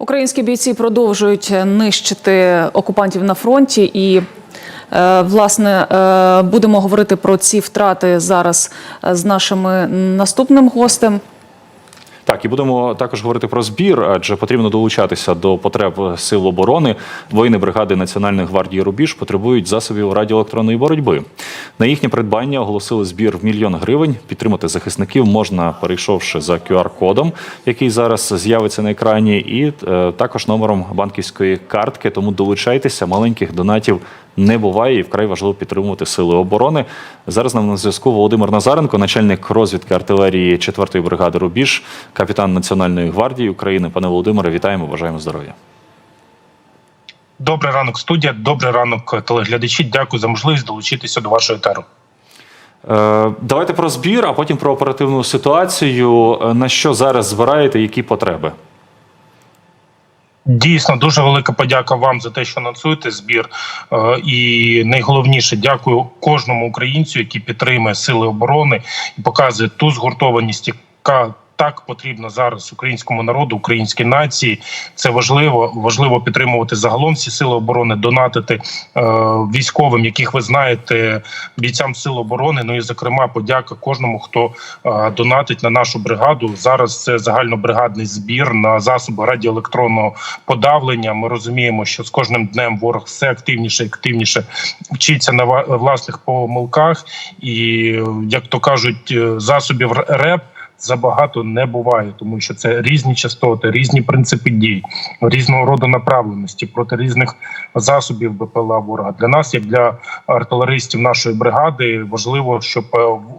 Українські бійці продовжують нищити окупантів на фронті і. е, Власне, е, будемо говорити про ці втрати зараз з нашим наступним гостем. Так, і будемо також говорити про збір, адже потрібно долучатися до потреб сил оборони. Воїни бригади Національної гвардії Рубіж потребують засобів радіоелектронної боротьби. На їхнє придбання оголосили збір в мільйон гривень. Підтримати захисників можна, перейшовши за QR-кодом, який зараз з'явиться на екрані, і е, також номером банківської картки. Тому долучайтеся, маленьких донатів не буває, і вкрай важливо підтримувати сили оборони. Зараз нам на зв'язку Володимир Назаренко, начальник розвідки артилерії 4-ї бригади Рубіж, капітан Національної гвардії України. Пане Володимире, вітаємо, бажаємо здоров'я. Добрий ранок, студія. Добрий ранок, телеглядачі. Дякую за можливість долучитися до вашої етеру. Е, Давайте про збір, а потім про оперативну ситуацію. Е, На що зараз збираєте, які потреби? Дійсно, дуже велика подяка вам за те, що анонсуєте збір. Е, І найголовніше, дякую кожному українцю, який підтримує сили оборони і показує ту згуртованість, яка так потрібна зараз українському народу, українській нації. Це важливо. Важливо підтримувати загалом всі сили оборони, донатити е, військовим, яких ви знаєте, бійцям сил оборони. Ну і зокрема, подяка кожному, хто е, донатить на нашу бригаду. Зараз це загальнобригадний збір на засоби радіоелектронного подавлення. Ми розуміємо, що з кожним днем ворог все активніше і активніше вчиться на власних помилках, і як то кажуть, е, засобів РЕП. Забагато не буває, тому що це різні частоти, різні принципи дій, різного роду направленості проти різних засобів БПЛА ворога. Для нас, як для артилеристів нашої бригади, важливо, щоб е,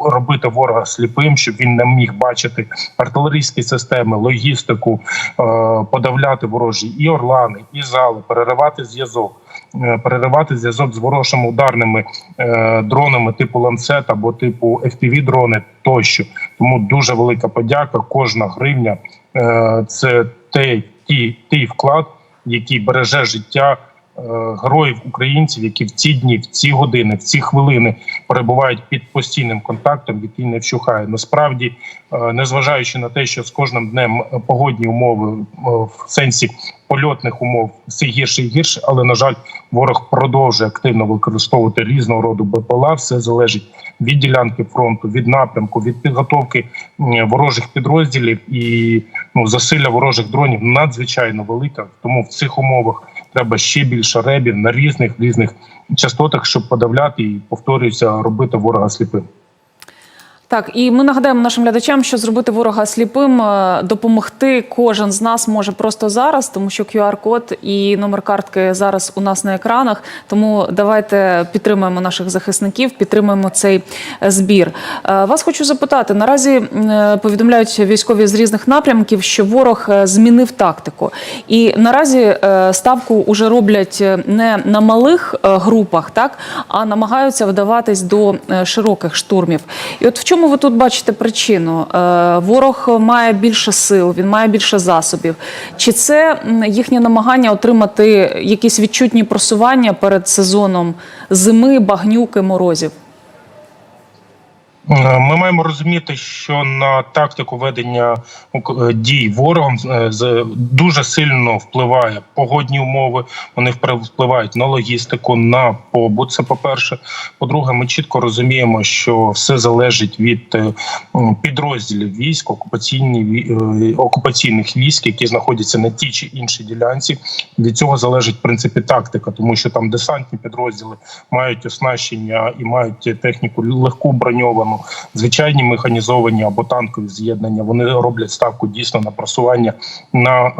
робити ворога сліпим, щоб він не міг бачити артилерійські системи, логістику, е, подавляти ворожі і орлани, і зали, переривати зв'язок. Е, Переривати зв'язок з ворожими ударними е, дронами типу ланцет або типу fpv дрони тощо. Тому дуже велика подяка. Кожна гривня е, це той, ті, вклад, який береже життя героїв українців, які в ці дні, в ці години, в ці хвилини перебувають під постійним контактом, який не вщухає. Насправді, е, незважаючи на те, що з кожним днем е, погодні умови е, в сенсі польотних умов все гірше і гірше, але на жаль, ворог продовжує активно використовувати різного роду БПЛА. Все залежить від ділянки фронту, від напрямку, від підготовки ворожих підрозділів і ну засилля ворожих дронів надзвичайно велика. Тому в цих умовах треба ще більше ребів на різних різних частотах, щоб подавляти і повторюся, робити ворога сліпим. Так, і ми нагадаємо нашим глядачам, що зробити ворога сліпим, е, допомогти кожен з нас може просто зараз, тому що QR-код і номер картки зараз у нас на екранах. Тому давайте підтримаємо наших захисників, підтримаємо цей е, збір. Е, Вас хочу запитати: наразі повідомляють військові з різних напрямків, що ворог змінив тактику, і наразі ставку уже роблять не на малих групах, так а намагаються вдаватись до широких штурмів. І от в чому ви тут бачите причину? Е, Ворог має більше сил, він має більше засобів. Чи це їхнє намагання отримати якісь відчутні просування перед сезоном зими, багнюки, морозів? Е, Ми маємо розуміти, що на тактику ведення е, дій ворогом е, дуже сильно впливає погодні умови. Вони впливають на логістику, на побут. Це по перше. По-друге, ми чітко розуміємо, що все залежить від підрозділів військ, окупаційні окупаційних військ, які знаходяться на тій чи іншій ділянці. Від цього залежить в принципі тактика, тому що там десантні підрозділи мають оснащення і мають техніку легку броньовану, звичайні механізовані або танкові з'єднання. Вони роблять ставку дійсно на просування на е,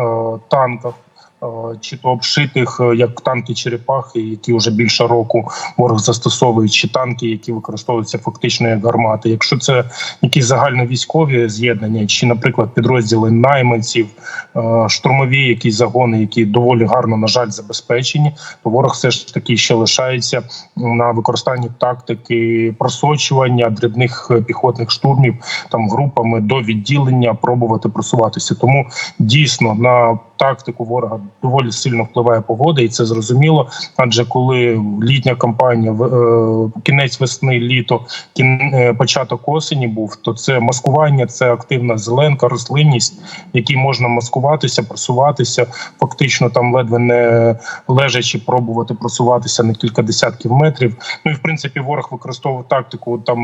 танках. Е, Чи то обшитих е, як танки черепахи, які вже більше року ворог застосовує, чи танки, які використовуються фактично як гармати. Якщо це якісь загальновійськові з'єднання, чи, наприклад, підрозділи найманців, е, штурмові якісь загони, які доволі гарно на жаль забезпечені, то ворог все ж таки ще лишається на використанні тактики просочування дрібних піхотних штурмів там групами до відділення, пробувати просуватися. Тому дійсно на тактику ворога доволі сильно впливає погода, і це зрозуміло. Адже коли літня кампанія, е, кінець весни, літо, е, початок осені був, то це маскування, це активна зеленка, рослинність, якій можна маскуватися, просуватися, фактично там ледве не лежачи, пробувати просуватися на кілька десятків метрів. Ну і в принципі ворог використовував тактику там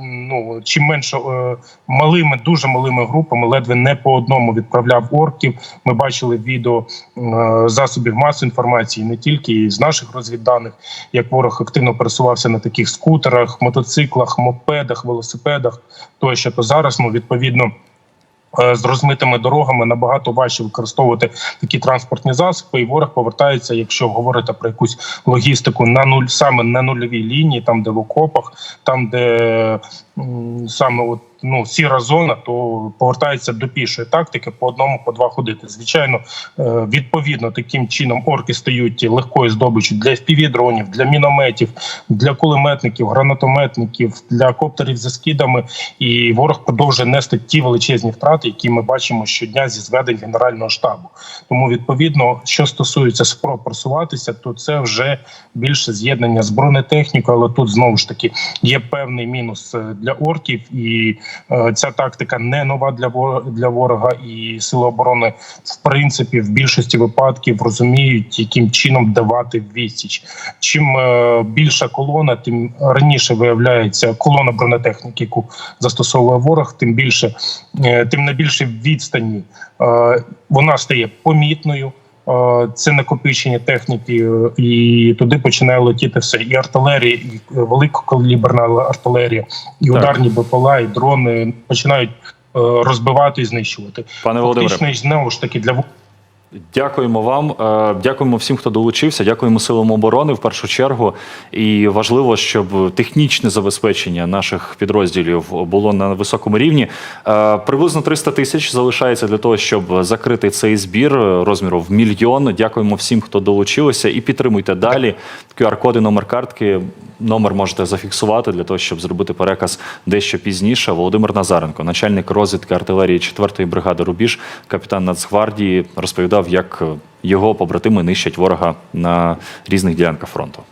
ну чим менше е, малими, дуже малими групами, ледве не по одному відправляв орків. Ми бачили відео е, засобів масової інформації, не тільки з наших розвідданих, як ворог активно пересувався на таких скутерах, мотоциклах, мопедах, велосипедах. Тощо то зараз ну відповідно. е, З розмитими дорогами набагато важче використовувати такі транспортні засоби, і ворог повертається, якщо говорити про якусь логістику на нуль, саме на нульовій лінії, там де в окопах, там де саме от ну сіра зона, то повертається до пішої тактики по одному, по два ходити. Звичайно, е, відповідно таким чином орки стають легкою здобиччю для FPV-дронів, для мінометів, для кулеметників, гранатометників, для коптерів за скидами. І ворог продовжує нести ті величезні втрати, які ми бачимо щодня зі зведень генерального штабу. Тому відповідно, що стосується спроб просуватися, то це вже більше з'єднання з бронетехнікою, але тут знову ж таки є певний мінус е, для орків, і е, ця тактика не нова для для ворога. І сили оборони, в принципі, в більшості випадків розуміють, яким чином давати відсіч. Чим е, більша колона, тим раніше виявляється колона бронетехніки, яку застосовує ворог, тим більше, е, тим на більшій відстані е, вона стає помітною. Це накопичення техніки, е, і туди починає летіти все. І артилерія, і е, великокаліберна артилерія, і Так. ударні БПЛА, і дрони починають е, розбивати і знищувати. Пане Володимире, знову ж таки для Дякуємо вам, е, дякуємо всім, хто долучився. Дякуємо силам оборони в першу чергу. І важливо, щоб технічне забезпечення наших підрозділів було на високому рівні. Е, Приблизно 300 тисяч залишається для того, щоб закрити цей збір розміру в мільйон. Дякуємо всім, хто долучилися, і підтримуйте далі. QR-коди, номер картки. Номер можете зафіксувати для того, щоб зробити переказ дещо пізніше. Володимир Назаренко, начальник розвідки артилерії 4-ї бригади Рубіж, капітан Нацгвардії, розповідав, як його побратими нищать ворога на різних ділянках фронту.